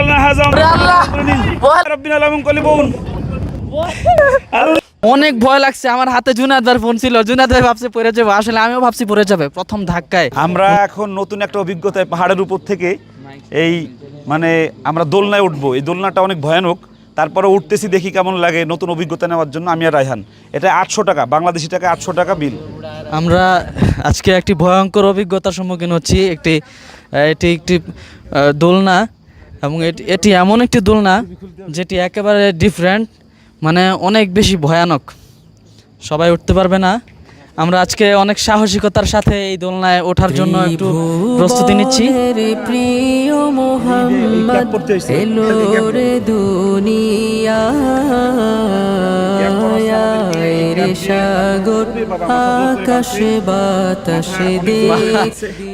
আল্লাহ। হাজাম। রব্বিনা কলিবুন অনেক ভয় লাগছে আমার হাতে জুনাদ ভাইয়ের ফোন ছিল জুনাদ ভাই ভাবছে পড়ে যাবে আসলে আমিও ভাবছি পড়ে যাবে প্রথম ধাক্কায়। আমরা এখন নতুন একটা অভিজ্ঞতায় পাহাড়ের উপর থেকে এই মানে আমরা দোলনায় উঠবো। এই দোলনাটা অনেক ভয়ানক। তারপরে উঠতেছি দেখি কেমন লাগে নতুন অভিজ্ঞতা নেওয়ার জন্য আমি আর রায়হান। এটা আটশো টাকা বাংলাদেশি টাকা আটশো টাকা বিল। আমরা আজকে একটি ভয়ঙ্কর অভিজ্ঞতার সম্মুখীন হচ্ছি একটি এটি একটি দোলনা। এবং এটি এমন একটি দোলনা যেটি একেবারে ডিফারেন্ট মানে অনেক বেশি ভয়ানক। সবাই উঠতে পারবে না। আমরা আজকে অনেক সাহসিকতার সাথে এই দোলনায় ওঠার জন্য একটু প্রস্তুতি নিচ্ছি।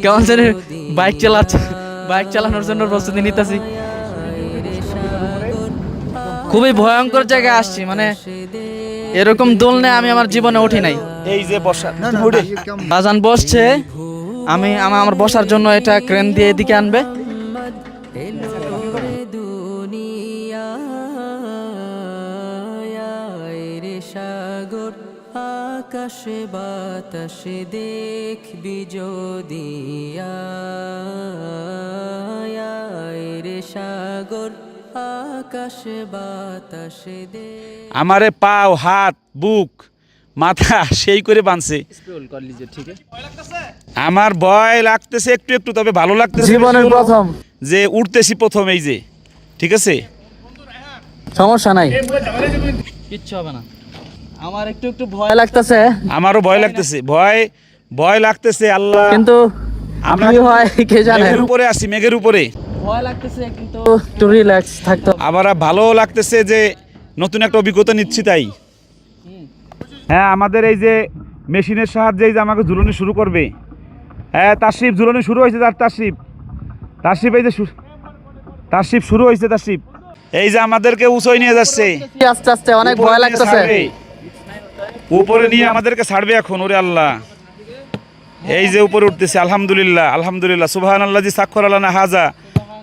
কেমন বাইক চালাচ্ছে বাইক চালানোর জন্য প্রস্তুতি নিতেছি। খুবই ভয়ঙ্কর জায়গায় আসছি মানে এরকম দোলনায় আমি আমার জীবনে উঠি নাই। এই যে বসা বাজান বসছে আমি আমা- আমার বসার জন্য এটা ক্রেন দিয়ে এদিকে আনবে। দুনিয়া রে সাগর আকাশে বাতাসে দেখবি যদি রে সাগর। আকাশে বাতাসে দেখ আমারে পাও হাত বুক মাথা সেই করে বানছে। আমার ভয় লাগতেছে একটু একটু তবে ভালো লাগতেছে জীবনের প্রথম। যে উঠতেছি প্রথম এই যে ঠিক আছে? সমস্যা নাই। কিচ্ছু হবে না। আমার একটু একটু ভয় লাগতেছে। আমারও ভয় লাগতেছে। ভয় ভয় লাগতেছে আল্লাহ। কিন্তু আমরা কি হয় কে জানে? মেঘের উপরে আছি মেঘের উপরে। ভয় লাগতেছে কিন্তু একটু রিল্যাক্স থাকতে আবার ভালো লাগতেছে যে নতুন একটা অভিজ্ঞতা নিচ্ছি তাই। হ্যাঁ আমাদের এই যে মেশিনের সাহায্যে এই যে আমাকে ঝুলনি শুরু করবে। হ্যাঁ তার শিপ ঝুলনি শুরু হয়েছে তার তার শিপ এই যে শিপ শুরু হয়েছে তার শিপ এই যে আমাদেরকে উঁচোয় নিয়ে যাচ্ছে। আস্তে আস্তে অনেক ভয় লাগতেছে। উপরে নিয়ে আমাদেরকে ছাড়বে এখন ওরে আল্লাহ। এই যে উপরে উঠতেছে আলহামদুলিল্লাহ আলহামদুলিল্লাহ সুবহান আল্লাহ জি সাক্ষর আল্লাহ হাজা।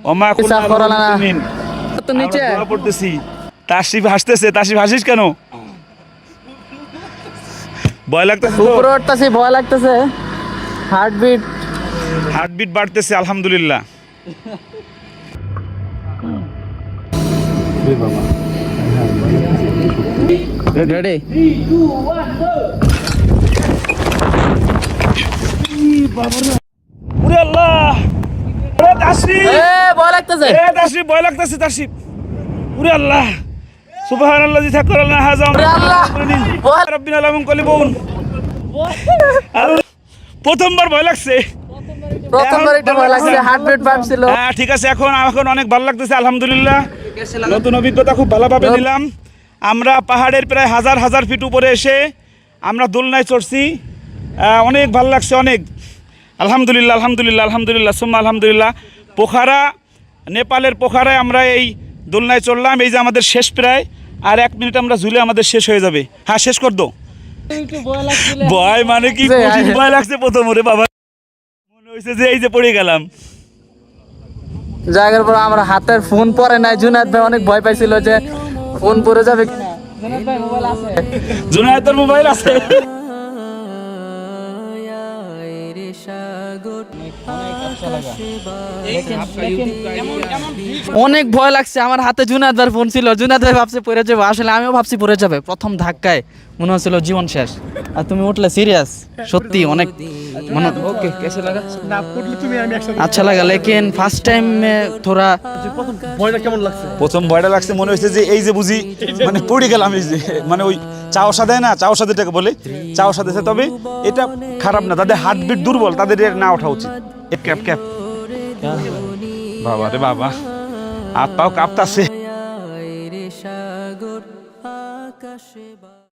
ওমা কুল্লা সাক্ষর তো নিচে। পড়তেছি। তাসিফ হাসতেছে তাসিফ হাসিস কেন? ভয় লাগতেছে উপরে উঠতেছি ভয় লাগতেছে। হার্টবিট হার্টবিট বাড়তেছে আলহামদুলিল্লাহ। রেডি ওরে ভয় লাগতেছে। এ তাসিফ ভয় লাগতেছে তাসিফ ওরে আল্লাহ। সুবহান আল্লাহ জি সাক্ষর আল্লাহ হাজা আল্লাহ! ভয়- রব্বিনা লামুন কলিবুন প্রথমবার ভয় লাগছে। প্রথমবার একটু ভয় লাগছে হার্টবিট বাড়ছিল হ্যাঁ ঠিক আছে এখন এখন অনেক ভালো লাগতেছে আলহামদুলিল্লাহ। নতুন অভিজ্ঞতা খুব ভালোভাবে নিলাম। আমরা পাহাড়ের প্রায় হাজার হাজার ফিট উপরে এসে আমরা দোলনায় চড়ছি। আহ, অনেক ভালো লাগছে অনেক। আলহামদুলিল্লাহ আলহামদুলিল্লাহ আলহামদুলিল্লাহ সুম্মা আলহামদুলিল্লাহ। পোখারা নেপালের পোখারায় আমরা এই দোলনায় চড়লাম এই যে আমাদের শেষ প্রায় আর এক মিনিট আমরা ঝুলে আমাদের শেষ হয়ে যাবে। হ্যাঁ শেষ কর দো। ভয় মানে কি? ভয় লাগছে প্রথম ওরে বাবা। মনে হয়েছে যে এই যে পড়ে গেলাম। জায়গার পর আমার হাতের ফোন পরে নাই। জুনাদ ভাই অনেক ভয় পাইছিল যে ফোন পরে যাবে। জুনাদ ভাই মোবাইল আছে? অনেক ভয় লাগছে আমার হাতে জুনাদ ভাই ফোন ছিল জুনাদ ভাই ভাবছে পড়ে যাবে। আসলে আমিও ভাবছি পড়ে যাবে। প্রথম ধাক্কায় মনে হচ্ছিল জীবন শেষ। আর তুমি উঠলে সিরিয়াস সত্যি অনেক মনে ওকে কেসে লাগা? আচ্ছা লাগা লেকিন ফার্স্ট টাইম থোড়া প্রথম ভয়টা লাগছে? মনে হয়েছে যে এই যে বুঝি মানে পড়ে গেলাম এই যে মানে ওই চাওসা দেয় না চাওসা যেটাকে বলে চাওসা দিয়েছে তবে এটা খারাপ না তাদের হার্টবিট দুর্বল তাদের এর না ওঠা উচিত। এ ক্যাপ ক্যাপ। বাবা রে বাবা হাত পাও কাঁপতাছে। আকাশে বা